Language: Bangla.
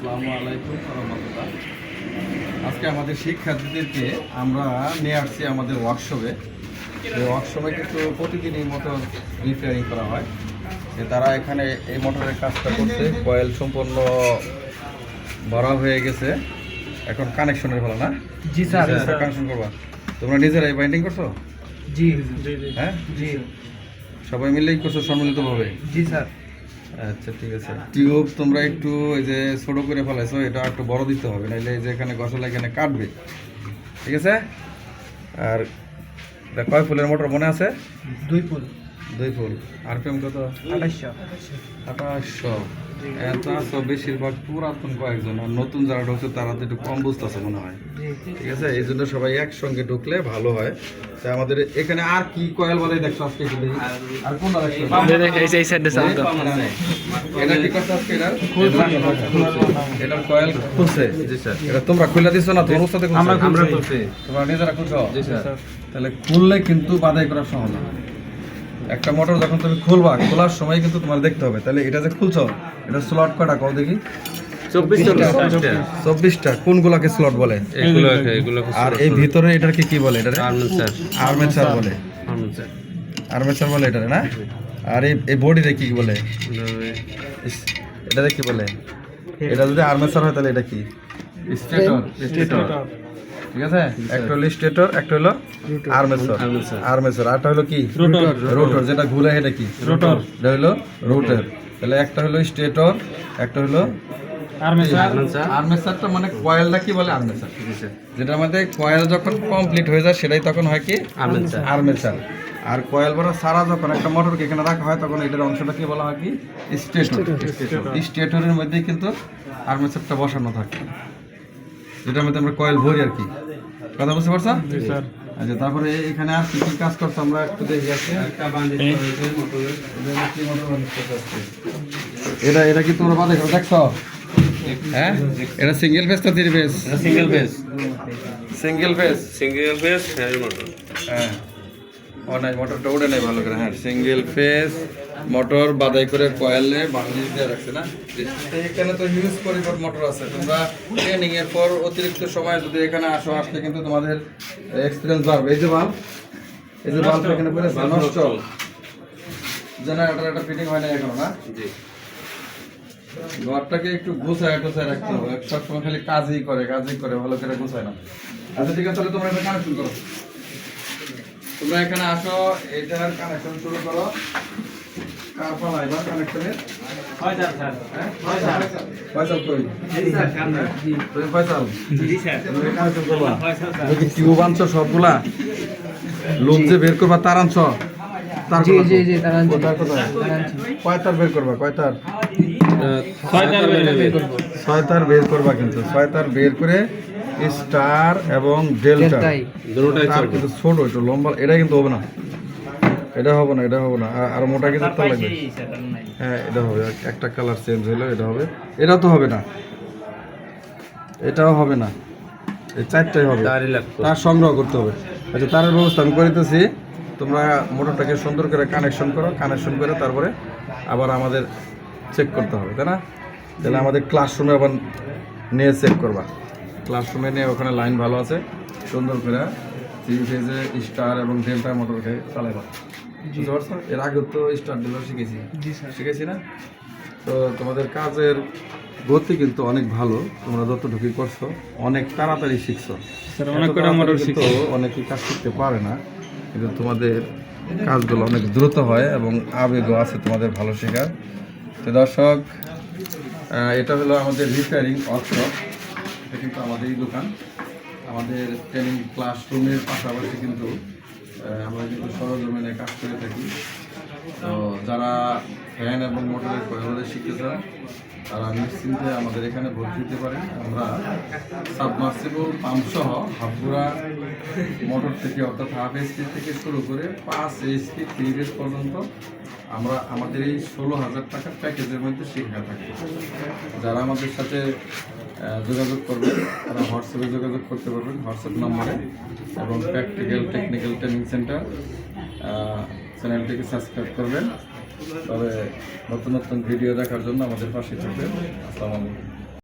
আসসালামু আলাইকুম রহমতুল্লাহ আজকে আমাদের শিক্ষার্থীদেরকে আমরা নিয়ে আসছি আমাদের ওয়ার্কশপে এই ওয়ার্কশপে কিন্তু প্রতিদিনই মোটর রিপেয়ারিং করা হয়। যে তারা এখানে এই মোটরের কাজটা করছে কয়েল সম্পূর্ণ ভরা হয়ে গেছে। এখন কানেকশনের ভালো না? জি স্যার। কানেকশন করবা। তোমরা নিজেরাই বাইন্ডিং করছ? জি। হ্যাঁ? জি। সবাই মিলেই করছ সম্মিলিতভাবে? জি স্যার। আচ্ছা ঠিক আছে। টিউব তোমরা একটু এই যে ছোট করে ফেলাইছো এটা একটু বড় দিতে হবে নাহলে এই যে এখানে গসলা এখানে কাটবে। ঠিক আছে? আর কয় ফুলের মোটর মনে আছে? দুই ফুল। দুই ফুল। আরপিএম কত? আঠাশশো। আঠাশশো। এত আছে বেশিরভাগ পুরাতন কয়েকজন আর নতুন যারা ঢুকছে তারা তো একটু কম বুঝতেছে মনে হয়। ঠিক আছে? এই জন্য সবাই একসঙ্গে ঢুকলে ভালো হয়। তা আমাদের এখানে আর কি কয়েল বলে দেখছ আজকে একটু দেখি। আর কোনটা দেখছ? এই সাইডে এটা কি করতে আজকে এটা? এটা কয়েল খুলছে। জি স্যার। এটা তোমরা খুলে দিছো না? তোমার সাথে আমরা আমরা খুলছি। খুলছি। তোমরা নিজেরা খুলছো? জি স্যার। তাহলে খুললে কিন্তু বাধাই করা সহজ না একটা মোটর যখন তুমি খুলবা খোলার সময় কিন্তু তোমার দেখতে হবে। তাহলে এটা যে খুলছো এটা স্লট কটা কও দেখি। চব্বিশটা কোনগুলাকে স্লট বলে? আর এই ভিতরে এটার? কি কি বলে। এটা আর্মেচার বলে আর্মেচার বলে এটা না? আর এই এই বডিতে কি বলে? এটাতে কি বলে? এটা যদি আর্মেচার হয় তাহলে এটা কি? স্টেটর স্টেটর ঠিক আছে? একটা হলো স্টেটর একটা হলো আর্মেচার আর্মেচার আরটা হলো কি? রোটর রোটর যেটা ঘুরে এটা কি? রোটর এটা হলো রোটর তাহলে একটা হলো স্টেটর একটা হলো আর্মেচারটা মানে কয়েলটা কি বলে? আর্মেচার যেটা আমাদের কয়েল যখন কমপ্লিট হয়ে যায় সেটাই তখন হয় কি? আর্মেচার আর্মেচার আর কয়েল বড় সারা যখন একটা মোটরকে এখানে রাখা হয় তখন এটার অংশটা কি বলা হয় কি? স্টেটর স্টেটরের মধ্যে কিন্তু আর্মেচারটা বসানো থাকে। যেটার মধ্যে আমরা কয়েল ভরি আর কি। কথা বুঝতে পারছ? আচ্ছা তারপরে এখানে আর কি কি কাজ করছ আমরা একটু দেখি আজকে এটা এটা কি তোমরা বাদে দেখছ? হ্যাঁ? এটা সিঙ্গেল ফেস তো three phase single phase single phase single phase হ্যাঁ মোটর হ্যাঁ। ও নাই মোটরটা উঠে নেই ভালো করে হ্যাঁ। সিঙ্গেল ফেস মোটর বাদাই করে কয়েলে বাংলাদেশ দিয়ে রাখছে না? এখানে তো হিউজ পরিমাণ মোটর আছে। তোমরা ট্রেনিং এর পর অতিরিক্ত সময় যদি এখানে আসো আসলে কিন্তু তোমাদের এক্সপিরিয়েন্স বাড়বে। এই যে বাল্ব এই যে বাল্ব এখানে পড়েছে নষ্ট। জেনারেটর একটা ফিটিং হয় না এখনও না? জি। ঘরটাকে একটু গুছায় টুছায় রাখতে হবে। সবসময় খালি কাজই করে কাজই করে ভালো করে গুছায় না। আচ্ছা ঠিক আছে তাহলে তোমরা এটা কানেকশন করো। তোমরা এখানে আসো এটার কানেকশন শুরু করো। কার এবার কানেকশনের হ্যাঁ? ফয়সাল। কই? তুমি ফয়সাল। তুমি কানেকশন করবা। যদি টিউব আনছো সবগুলা? লোক যে বের করবা তার আনছো? তার জি জি জি তারা কোথায়? কোথায় কয় তার বের করবা কয় তার ছয় তার বের করবা কিন্তু। ছয় তার বের করে স্টার এবং ডেল্টা। দুটোটাই তার কিন্তু ছোট একটু লম্বা। এটা কিন্তু হবে না। এটা হবে না এটা হবে না। আর- মোটা কিছু তার লাগবে। হ্যাঁ এটা হবে। একটা কালার চেঞ্জ হলো এটা হবে। এটা তো হবে না। এটাও হবে না। এই চারটাই হবে। তার সংগ্রহ করতে হবে। আচ্ছা তার ব্যবস্থা আমি করিতেছি। তোমরা মোটরটাকে সুন্দর করে কানেকশন করো। কানেকশন করে তারপরে আবার আমাদের চেক করতে হবে তাই না? তাহলে আমাদের ক্লাসরুমে আবার নিয়ে চেক করবা। ক্লাসরুমে নিয়ে ওখানে লাইন ভালো আছে সুন্দর করে থ্রি ফেজে স্টার এবং ডেল্টা মোটরকে চালাইবা। বুঝতে পারছ? এর আগে তো স্টার ডেল্টা শিখেছি। শিখেছি না? তো তোমাদের কাজের গতি কিন্তু অনেক ভালো তোমরা যতটুকু করছ অনেক তাড়াতাড়ি শিখছো। অনেক মোটর শিখছো। অনেকেই কাজ শিখতে পারে না কিন্তু তোমাদের কাজগুলো অনেক দ্রুত হয় এবং আবেগও আছে তোমাদের ভালো শেখার। তো দর্শক এটা হলো আমাদের রিপেয়ারিং ওয়ার্কশপ এটা কিন্তু আমাদেরই দোকান। আমাদের ট্রেনিং ক্লাসরুমের পাশাপাশি কিন্তু আমরা কিন্তু সরজমিনে কাজ করে থাকি। তো যারা ফ্যান এবং মোটরের কয়েলদের শিখতে চান তারা নিশ্চিন্তে আমাদের এখানে ভর্তি হতে পারেন আমরা সাবমার্সিবল পাম্প সহ হাফগুড়া মোটর থেকে অর্থাৎ হাফ এইচপি থেকে শুরু করে পাঁচ এইচপি থ্রি পর্যন্ত আমরা আমাদের এই ষোলো হাজার টাকার প্যাকেজের মধ্যে শিক্ষা থাকে। যারা আমাদের সাথে যোগাযোগ করবেন, তারা হোয়াটসঅ্যাপে যোগাযোগ করতে পারবেন, হোয়াটসঅ্যাপ নম্বরে এবং প্র্যাকটিক্যাল টেকনিক্যাল ট্রেনিং সেন্টার চ্যানেলটিকে সাবস্ক্রাইব করবেন। তবে নতুন নতুন ভিডিও দেখার জন্য আমাদের পাশে থাকবেন। আসসালামু আলাইকুম।